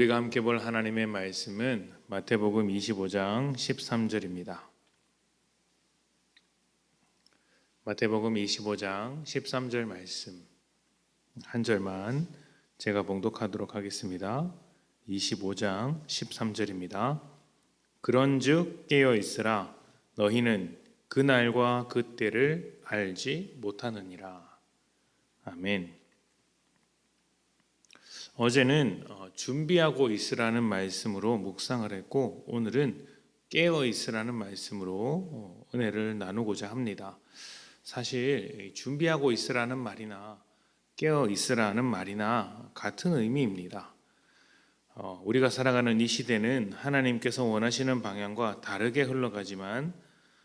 우리가 함께 볼 하나님의 말씀은 마태복음 25장 13절입니다. 마태복음 25장 13절 말씀 한 절만 제가 봉독하도록 하겠습니다. 25장 13절입니다. 그런즉 깨어 있으라 너희는 그 날과 그 때를 알지 못하느니라. 아멘. 어제는 어, 준비하고 있으라는 말씀으로 묵상을 했고 오늘은 깨어 있으라는 말씀으로 어, 은혜를 나누고자 합니다. 사실 이 준비하고 있으라는 말이나 깨어 있으라는 말이나 같은 의미입니다. 어, 우리가 살아가는 이 시대는 하나님께서 원하시는 방향과 다르게 흘러가지만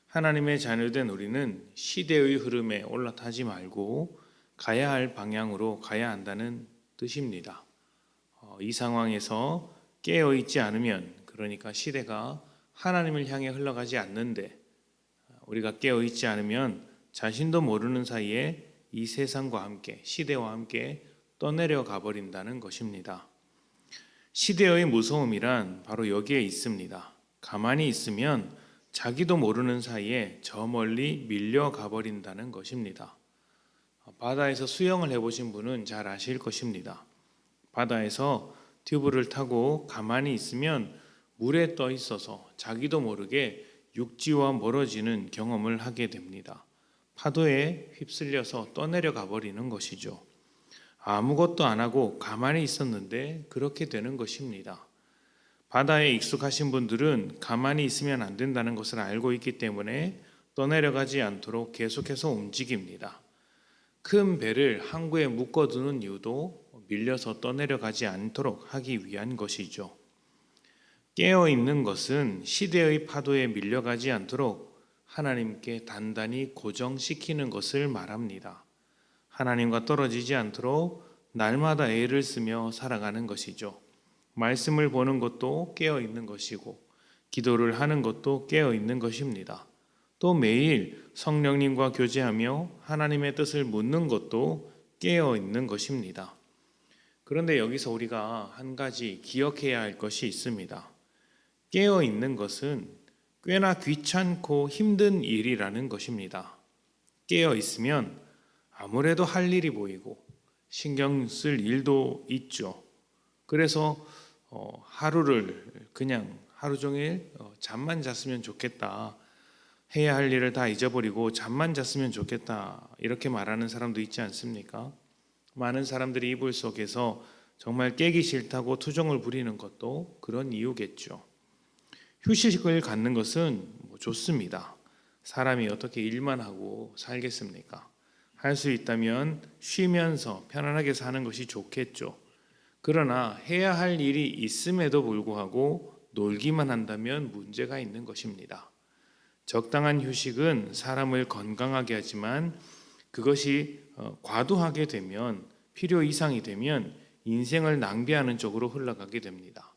하나님의 자녀된 우리는 시대의 흐름에 올라타지 말고 가야 할 방향으로 가야 한다는 뜻입니다. 어, 이 상황에서 깨어 있지 않으면 그러니까 시대가 하나님을 향해 흘러가지 않는데 우리가 깨어 있지 않으면 자신도 모르는 사이에 이 세상과 함께 시대와 함께 떠내려 가 버린다는 것입니다. 시대의 무서움이란 바로 여기에 있습니다. 가만히 있으면 자기도 모르는 사이에 저 멀리 밀려 가 버린다는 것입니다. 바다에서 수영을 해보신 분은 잘 아실 것입니다. 바다에서 튜브를 타고 가만히 있으면 물에 떠 있어서 자기도 모르게 육지와 멀어지는 경험을 하게 됩니다. 파도에 휩쓸려서 떠내려 가 버리는 것이죠. 아무것도 안 하고 가만히 있었는데 그렇게 되는 것입니다. 바다에 익숙하신 분들은 가만히 있으면 안 된다는 것을 알고 있기 때문에 떠내려가지 않도록 계속해서 움직입니다. 큰 배를 항구에 묶어두는 이유도 밀려서 떠내려가지 않도록 하기 위한 것이죠. 깨어 있는 것은 시대의 파도에 밀려가지 않도록 하나님께 단단히 고정시키는 것을 말합니다. 하나님과 떨어지지 않도록 날마다 애를 쓰며 살아가는 것이죠. 말씀을 보는 것도 깨어 있는 것이고, 기도를 하는 것도 깨어 있는 것입니다. 또 매일 성령님과 교제하며 하나님의 뜻을 묻는 것도 깨어 있는 것입니다. 그런데 여기서 우리가 한 가지 기억해야 할 것이 있습니다. 깨어 있는 것은 꽤나 귀찮고 힘든 일이라는 것입니다. 깨어 있으면 아무래도 할 일이 보이고 신경 쓸 일도 있죠. 그래서 어, 하루를 그냥 하루 종일 어, 잠만 잤으면 좋겠다. 해야 할 일을 다 잊어버리고 잠만 잤으면 좋겠다. 이렇게 말하는 사람도 있지 않습니까? 많은 사람들이 이불 속에서 정말 깨기 싫다고 투정을 부리는 것도 그런 이유겠죠. 휴식을 갖는 것은 뭐 좋습니다. 사람이 어떻게 일만 하고 살겠습니까? 할 수 있다면 쉬면서 편안하게 사는 것이 좋겠죠. 그러나 해야 할 일이 있음에도 불구하고 놀기만 한다면 문제가 있는 것입니다. 적당한 휴식은 사람을 건강하게 하지만 그것이 어, 과도하게 되면 필요 이상이 되면 인생을 낭비하는 쪽으로 흘러가게 됩니다.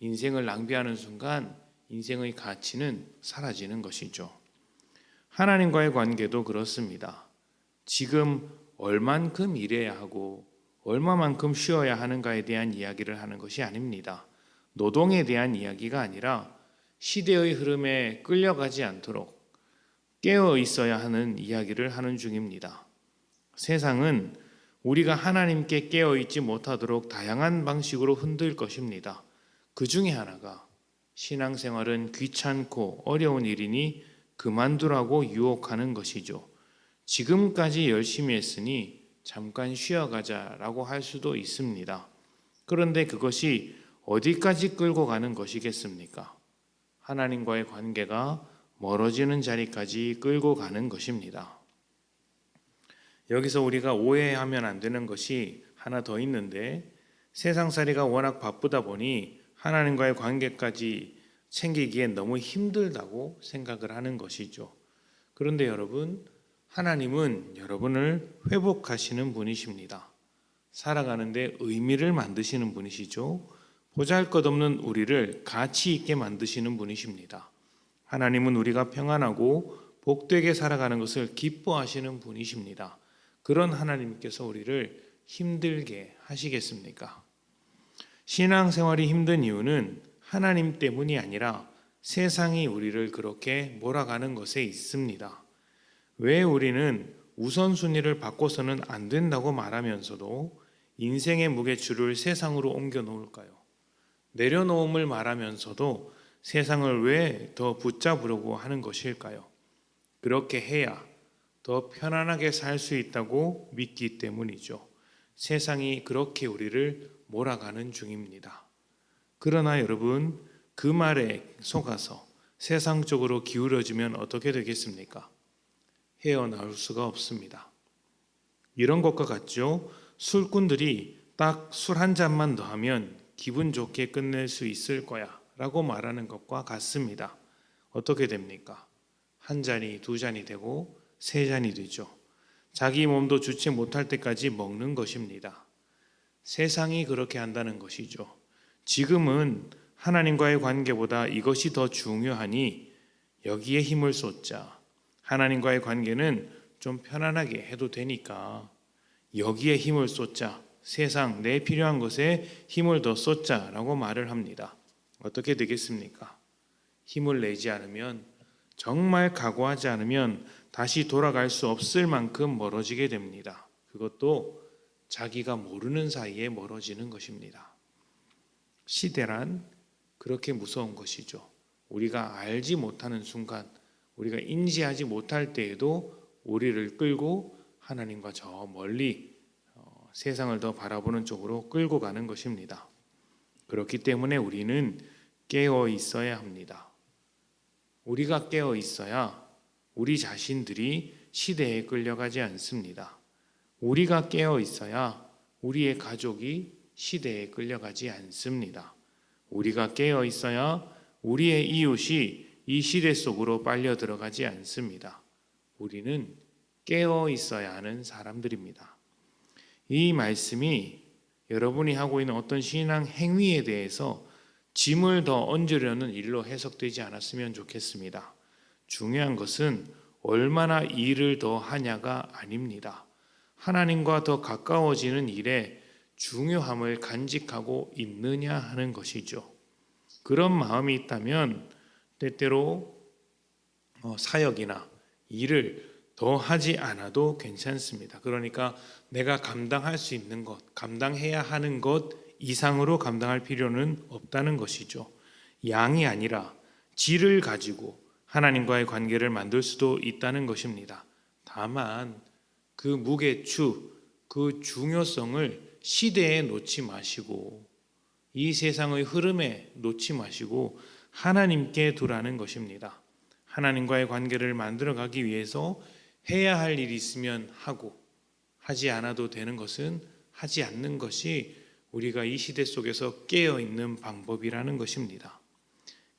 인생을 낭비하는 순간 인생의 가치는 사라지는 것이죠. 하나님과의 관계도 그렇습니다. 지금 얼만큼 일해야 하고 얼마만큼 쉬어야 하는가에 대한 이야기를 하는 것이 아닙니다. 노동에 대한 이야기가 아니라 시대의 흐름에 끌려가지 않도록 깨어 있어야 하는 이야기를 하는 중입니다. 세상은 우리가 하나님께 깨어 있지 못하도록 다양한 방식으로 흔들 것입니다. 그 중에 하나가 신앙생활은 귀찮고 어려운 일이니 그만두라고 유혹하는 것이죠. 지금까지 열심히 했으니 잠깐 쉬어가자라고 할 수도 있습니다. 그런데 그것이 어디까지 끌고 가는 것이겠습니까? 하나님과의 관계가 멀어지는 자리까지 끌고 가는 것입니다. 여기서 우리가 오해하면 안 되는 것이 하나 더 있는데 세상살이가 워낙 바쁘다 보니 하나님과의 관계까지 챙기기엔 너무 힘들다고 생각을 하는 것이죠. 그런데 여러분, 하나님은 여러분을 회복하시는 분이십니다. 살아가는데 의미를 만드시는 분이시죠. 보잘 것 없는 우리를 가치 있게 만드시는 분이십니다. 하나님은 우리가 평안하고 복되게 살아가는 것을 기뻐하시는 분이십니다. 그런 하나님께서 우리를 힘들게 하시겠습니까? 신앙생활이 힘든 이유는 하나님 때문이 아니라 세상이 우리를 그렇게 몰아가는 것에 있습니다. 왜 우리는 우선순위를 바꿔서는 안 된다고 말하면서도 인생의 무게추를 세상으로 옮겨 놓을까요? 내려놓음을 말하면서도 세상을 왜 더 붙잡으려고 하는 것일까요? 그렇게 해야 더 편안하게 살 수 있다고 믿기 때문이죠. 세상이 그렇게 우리를 몰아가는 중입니다. 그러나 여러분, 그 말에 속아서 세상 쪽으로 기울어지면 어떻게 되겠습니까? 헤어나올 수가 없습니다. 이런 것과 같죠? 술꾼들이 딱 술 한 잔만 더 하면 기분 좋게 끝낼 수 있을 거야 라고 말하는 것과 같습니다. 어떻게 됩니까? 한 잔이 두 잔이 되고 세 잔이 되죠. 자기 몸도 주체 못할 때까지 먹는 것입니다. 세상이 그렇게 한다는 것이죠. 지금은 하나님과의 관계보다 이것이 더 중요하니 여기에 힘을 쏟자. 하나님과의 관계는 좀 편안하게 해도 되니까 여기에 힘을 쏟자. 세상 내 필요한 것에 힘을 더 쏟자라고 말을 합니다. 어떻게 되겠습니까? 힘을 내지 않으면 정말 각오하지 않으면 다시 돌아갈 수 없을 만큼 멀어지게 됩니다. 그것도 자기가 모르는 사이에 멀어지는 것입니다. 시대란 그렇게 무서운 것이죠. 우리가 알지 못하는 순간, 우리가 인지하지 못할 때에도 우리를 끌고 하나님과 저 멀리 어, 세상을 더 바라보는 쪽으로 끌고 가는 것입니다. 그렇기 때문에 우리는 깨어 있어야 합니다. 우리가 깨어 있어야 우리 자신들이 시대에 끌려가지 않습니다. 우리가 깨어 있어야 우리의 가족이 시대에 끌려가지 않습니다. 우리가 깨어 있어야 우리의 이웃이 이 시대 속으로 빨려 들어가지 않습니다. 우리는 깨어 있어야 하는 사람들입니다. 이 말씀이 여러분이 하고 있는 어떤 신앙 행위에 대해서 짐을 더 얹으려는 일로 해석되지 않았으면 좋겠습니다. 중요한 것은 얼마나 일을 더 하냐가 아닙니다. 하나님과 더 가까워지는 일에 중요함을 간직하고 있느냐 하는 것이죠. 그런 마음이 있다면 때때로 어, 사역이나 일을 더 하지 않아도 괜찮습니다. 그러니까 내가 감당할 수 있는 것, 감당해야 하는 것 이상으로 감당할 필요는 없다는 것이죠. 양이 아니라 질을 가지고 하나님과의 관계를 만들 수도 있다는 것입니다. 다만 그 무게추, 그 중요성을 시대에 놓지 마시고 이 세상의 흐름에 놓지 마시고 하나님께 두라는 것입니다. 하나님과의 관계를 만들어 가기 위해서 해야 할 일이 있으면 하고 하지 않아도 되는 것은 하지 않는 것이 우리가 이 시대 속에서 깨어 있는 방법이라는 것입니다.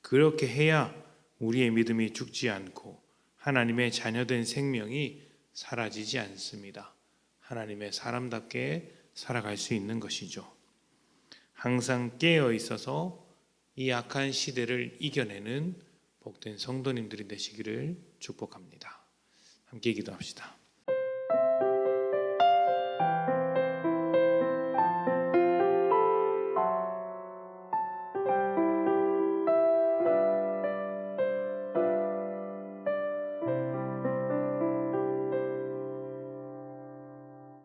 그렇게 해야 우리의 믿음이 죽지 않고 하나님의 자녀된 생명이 사라지지 않습니다. 하나님의 사람답게 살아갈 수 있는 것이죠. 항상 깨어 있어서 이 악한 시대를 이겨내는 복된 성도님들이 되시기를 축복합니다. 함께 기도합시다.